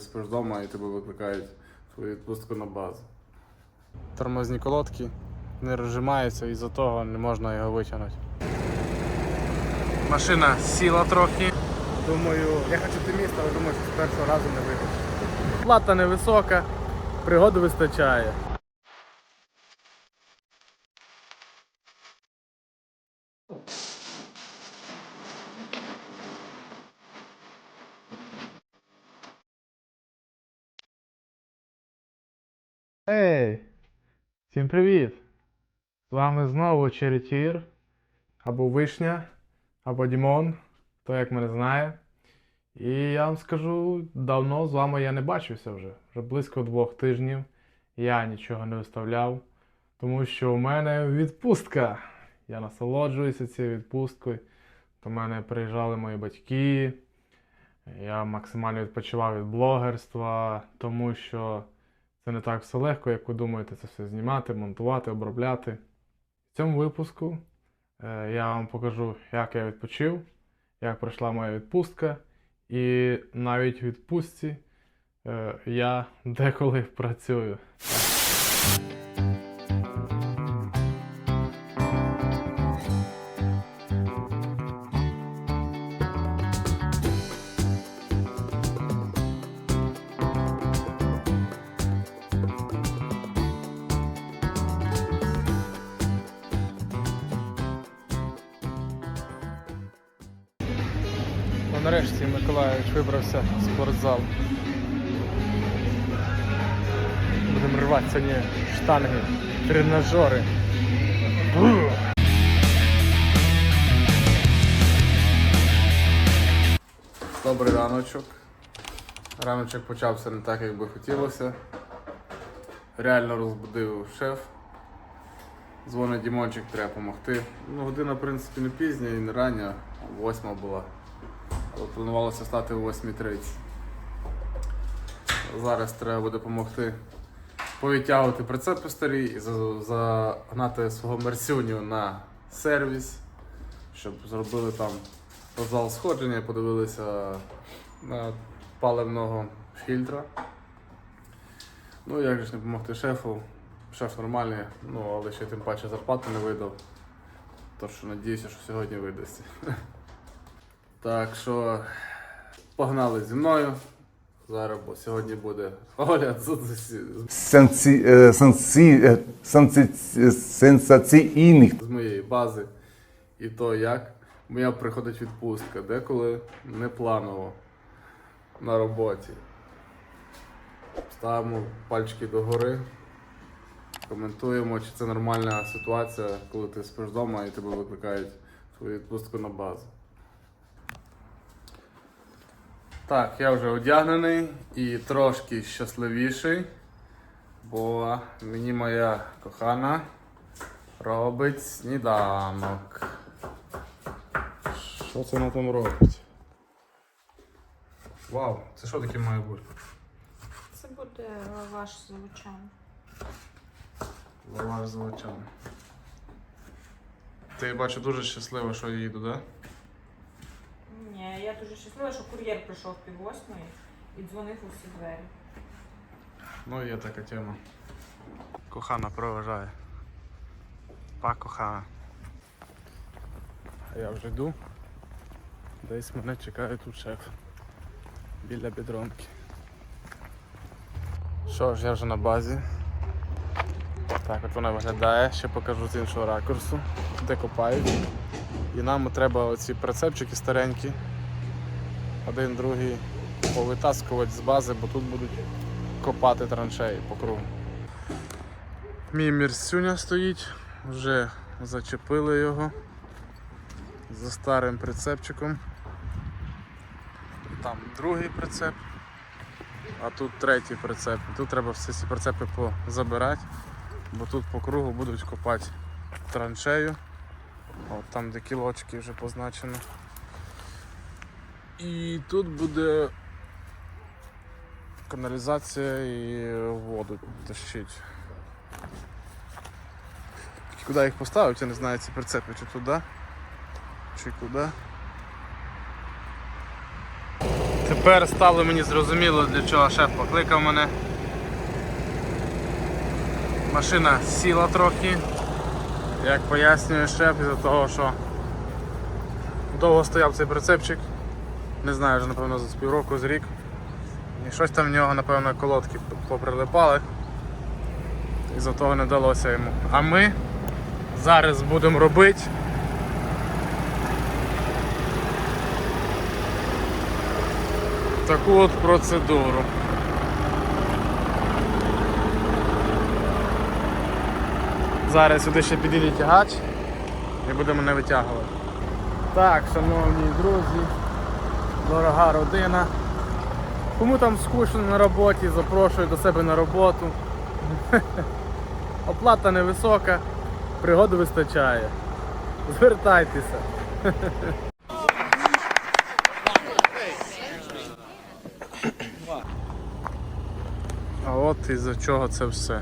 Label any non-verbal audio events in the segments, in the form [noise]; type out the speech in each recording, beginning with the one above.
Спиш вдома і тебе викликають твою відпустку на базу. Тормозні колодки не розжимаються і за того не можна його витягнути. Машина сіла трохи. Думаю, я хочу оптиміст, але думаю, що з першого разу не вийде. Плата невисока, пригоди вистачає. Всім привіт! З вами знову Черетір, або Вишня, або Дімон, хто як мене знає. І я вам скажу, давно з вами я не бачився вже. Вже близько двох тижнів я нічого не виставляв, тому що у мене відпустка. Я насолоджуюся цією відпусткою. До мене приїжджали мої батьки. Я максимально відпочивав від блогерства, тому що це не так все легко, як ви думаєте, це все знімати, монтувати, обробляти. В цьому випуску е, я вам покажу, як я відпочив, як пройшла моя відпустка, і навіть в відпустці е, я деколи [laughs] працюю. Нарешті Миколаївич вибрався в спортзал. Будемо рвати сьогодні штанги, тренажери. Добрий раночок. Раночок почався не так, як би хотілося. Реально розбудив шеф. Дзвонить Дімончик, треба допомогти. Ну, година, в принципі, не пізня і не рання, восьма була. Планувалося стати о 8.30. Зараз треба буде допомогти повитягувати прицепи старі і загнати свого мерсюню на сервіс, щоб зробили там зал сходження, подивилися на паливного фільтра. Ну як же ж не допомогти шефу? Шеф нормальний, ну але ще тим паче зарплату не видав. Тож надіюся, що сьогодні видасть. Так що погнали зі мною. Зараз, бо сьогодні буде огляд сенсі, е, сенсі, е, сенсі, е, сенсаційних. з моєї бази і то, як моя приходить відпустка, деколи непланово на роботі. Ставимо пальчики догори, коментуємо, чи це нормальна ситуація, коли ти спиш вдома і тебе викликають в твою відпустку на базу. Так, я вже одягнений і трошки щасливіший, бо мені моя кохана робить сніданок. Що це вона там робить? Вау, це що таке має бути? Це буде лаваш з овочами. Лаваш з овочами. Ти бачу дуже щаслива, що я їду, так? Да? Ні, я дуже щаслива, що кур'єр прийшов пів восьмої і дзвонив у всі двері. Ну, є така тема. Кохана проважає. Па кохана. А я вже йду. Десь мене чекає тут шеф. Біля бідронки. Що ж, я вже на базі. Так от вона виглядає, ще покажу з іншого ракурсу, де копають. І нам треба оці прицепчики старенькі. Один, другий повитаскувати з бази, бо тут будуть копати траншеї по кругу. Мій мірсюня стоїть, вже зачепили його за старим прицепчиком. Там другий прицеп, а тут третій прицеп. Тут треба всі ці прицепи позабирати, бо тут по кругу будуть копати траншею. От там де кілочки вже позначено. І тут буде каналізація і воду тащить. Куди їх поставити, я не знаю, ці прицепи, чи туди, чи куди. Тепер стало мені зрозуміло, для чого шеф покликав мене. Машина сіла трохи, як пояснює шеф, із-за того, що довго стояв цей прицепчик. Не знаю, вже напевно з півроку, з рік. І щось там в нього, напевно, колодки поприлипали. І за того не вдалося йому. А ми зараз будемо робити. Таку от процедуру. Зараз сюди ще підійде тягач і будемо не витягувати. Так, шановні друзі, дорога родина. Кому там скучно на роботі, запрошую до себе на роботу. [laughs] Оплата невисока, пригоду вистачає. Звертайтеся. [laughs] А от із-за чого це все.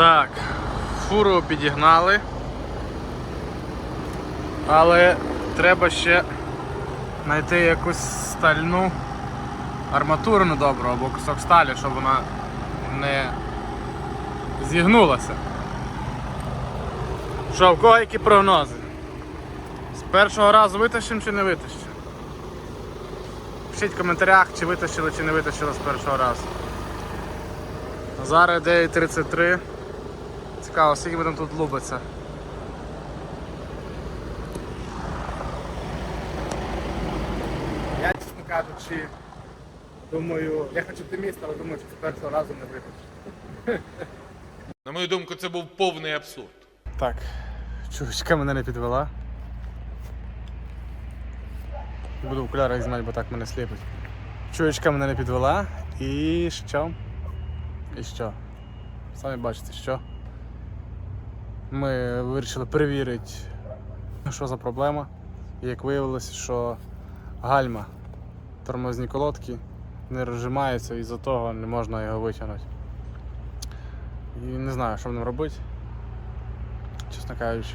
Так, фуру підігнали. Але треба ще знайти якусь стальну арматуру добру або кусок сталі, щоб вона не зігнулася. Що, в кого які прогнози? З першого разу витащимо чи не витащимо? Пишіть в коментарях, чи витащили, чи не витащили з першого разу. Зараз 9.33. Цікаво, скільки будемо тут лубиться. Я, чесно кажучи, думаю, я хоч оптиміст, але думаю, що з першого разу не витащу. [laughs] На мою думку, це був повний абсурд. Так, чувачка мене не підвела. Буду в окулярах знімати, бо так мене сліпить. Чувачка мене не підвела. І що? І що? Самі бачите, що. Ми вирішили перевірити, що за проблема. І як виявилося, що гальма тормозні колодки не розжимаються і з-за того не можна його витягнути. І не знаю, що нам робити чесно кажучи.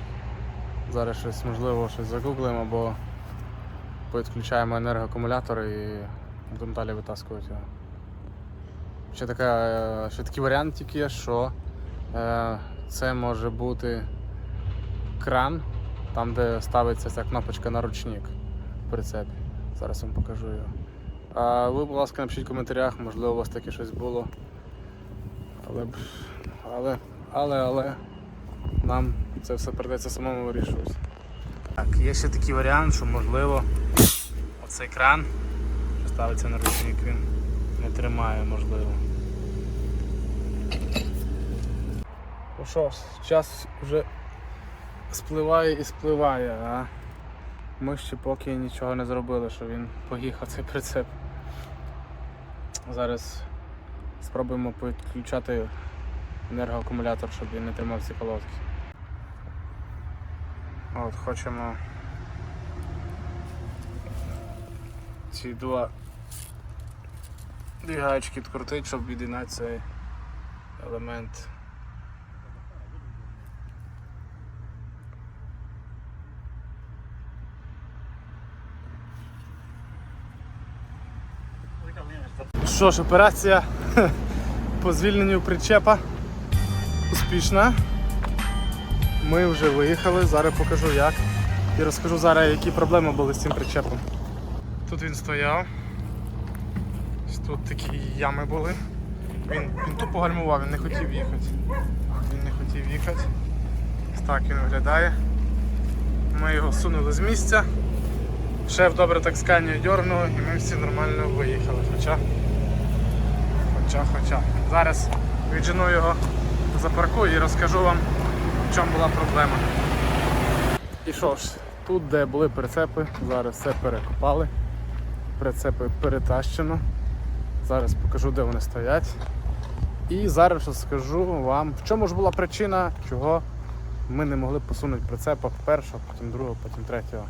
Зараз щось можливо щось загуглимо або підключаємо енергоакумулятор і будемо далі витаскувати його. Ще, така, е, ще такий варіант тільки є, що е, це може бути кран, там де ставиться ця кнопочка на ручник в прицепі. Зараз вам покажу його. А ви, будь ласка, напишіть в коментарях, можливо, у вас таке щось було. Але, але, але, але нам це все придеться самому вирішувати. Так, є ще такий варіант, що можливо оцей кран, ставиться на ручник, він не тримає, можливо. Ну що час вже спливає і спливає, а ми ще поки нічого не зробили, що він поїхав цей прицеп. Зараз спробуємо підключати енергоакумулятор, щоб він не тримав ці колодки. От, хочемо ці два дві відкрутити, щоб від'єднати цей елемент. Що ж, операція [laughs] по звільненню причепа успішна. Ми вже виїхали, зараз покажу як. І розкажу зараз, які проблеми були з цим причепом. Тут він стояв. Тут такі ями були. Він, він тупо гальмував, він не хотів їхати. Він не хотів їхати. Так він виглядає. Ми його сунули з місця. Шеф добре так сканію дьорнув і ми всі нормально виїхали. Хоча, хоча, хоча. Зараз віджену його запаркую і розкажу вам, в чому була проблема. І що ж, тут, де були прицепи, зараз все перекопали. Прицепи перетащено. Зараз покажу, де вони стоять. І зараз розкажу вам, в чому ж була причина, чого ми не могли посунути прицепа першого, потім другого, потім третього.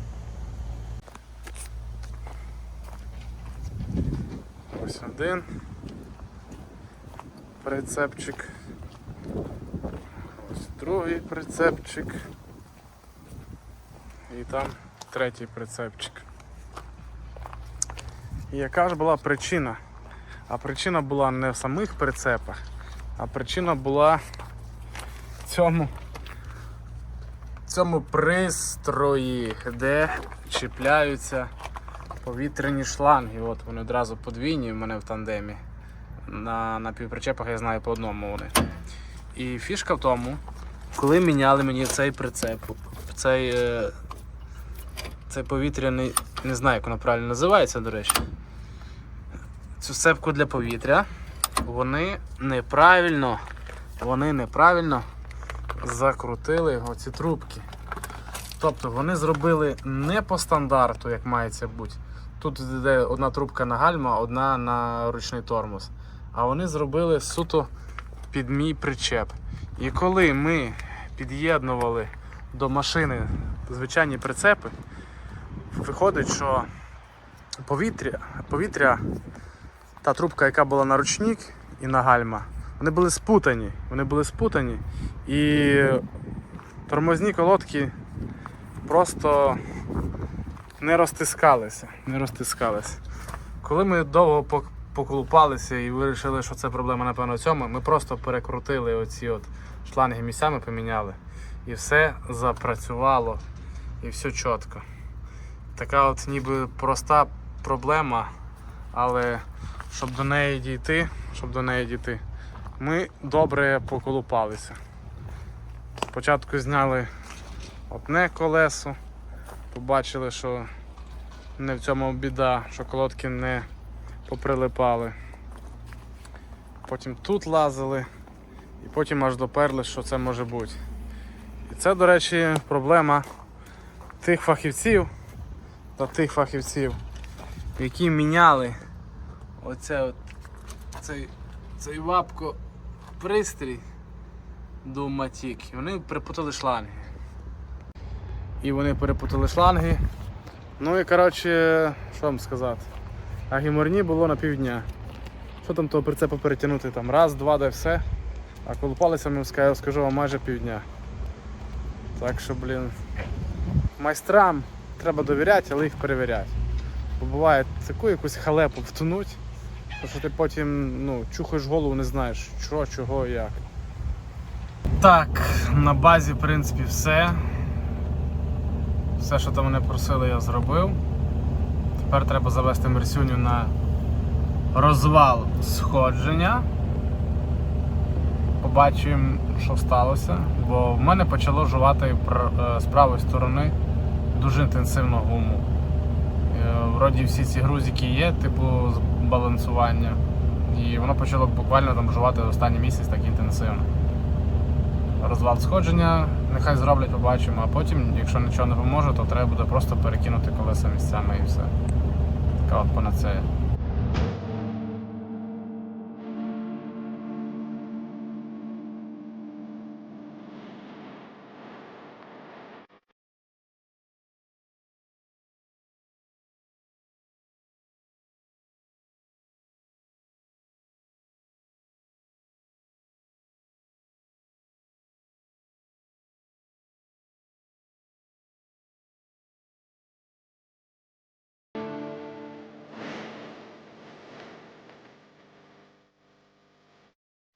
Ось один прицепчик. Ось другий прицепчик. І там третій прицепчик. І яка ж була причина? А причина була не в самих прицепах, а причина була в цьому, цьому пристрої, де чіпляються повітряні шланги. От вони одразу подвійні в мене в тандемі. На, на півпричепах я знаю по одному вони. І фішка в тому, коли міняли мені цей прицеп, цей, е, цей повітряний, не знаю, як воно правильно називається, до речі. Цю сцепку для повітря вони неправильно, вони неправильно закрутили оці трубки. Тобто вони зробили не по стандарту, як має це бути. Тут йде одна трубка на гальма, одна на ручний тормоз. А вони зробили суто під мій причеп. І коли ми під'єднували до машини звичайні прицепи, виходить, що повітря, повітря, та трубка, яка була на ручник і на гальма, вони були спутані. Вони були спутані. І тормозні колодки просто не розтискалися. Не розтискалися. Коли ми довго поколупалися і вирішили, що це проблема, напевно, в цьому, ми просто перекрутили оці от шланги місцями поміняли. І все запрацювало. І все чітко. Така от ніби проста проблема, але щоб до неї дійти, щоб до неї дійти, ми добре поколупалися. Спочатку зняли одне колесо, побачили, що не в цьому біда, що колодки не поприлипали. Потім тут лазили, і потім аж доперли, що це може бути. І це, до речі, проблема тих фахівців та тих фахівців, які міняли оце от, цей, цей вапко пристрій до Матік. І вони перепутали шланги. І вони перепутали шланги. Ну і коротше, що вам сказати. А гіморні було на півдня. Що там того прицепа перетягнути? Там раз, два, де все. А колупалися ми скажу, скажу вам майже півдня. Так що, блін, майстрам треба довіряти, але їх перевіряти. Бо буває таку якусь халепу втонуть, що ти потім ну, чухаєш голову, не знаєш, що, чого, як. Так, на базі, в принципі, все. Все, що там мене просили, я зробив. Тепер треба завести Мерсюню на розвал сходження. Побачимо, що сталося. Бо в мене почало жувати е, з правої сторони дуже інтенсивно гуму. Е, Вроді всі ці грузики є, типу балансування. І воно почало буквально там жувати останній місяць так інтенсивно. Розвал сходження, нехай зроблять, побачимо, а потім, якщо нічого не поможе, то треба буде просто перекинути колеса місцями і все. kao po na C.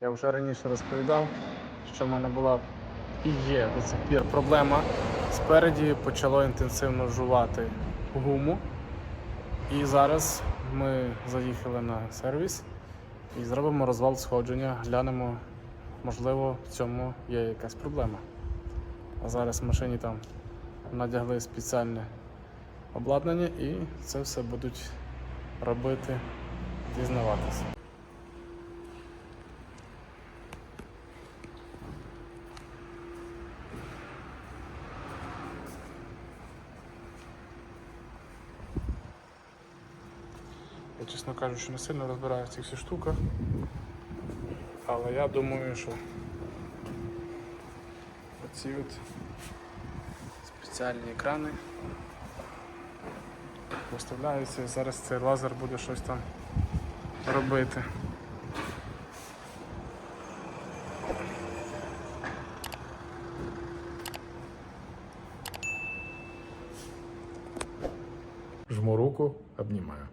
Я вже раніше розповідав, що в мене була і є до сих пір проблема. Спереді почало інтенсивно жувати гуму. І зараз ми заїхали на сервіс і зробимо розвал сходження, глянемо, можливо, в цьому є якась проблема. А зараз в машині там надягли спеціальне обладнання і це все будуть робити, дізнаватися. Чесно кажучи, не сильно розбираю в цих всіх штуках. Але я думаю, що Оці от спеціальні екрани. Виставляються зараз цей лазер буде щось там робити. Жму руку, обнімаю.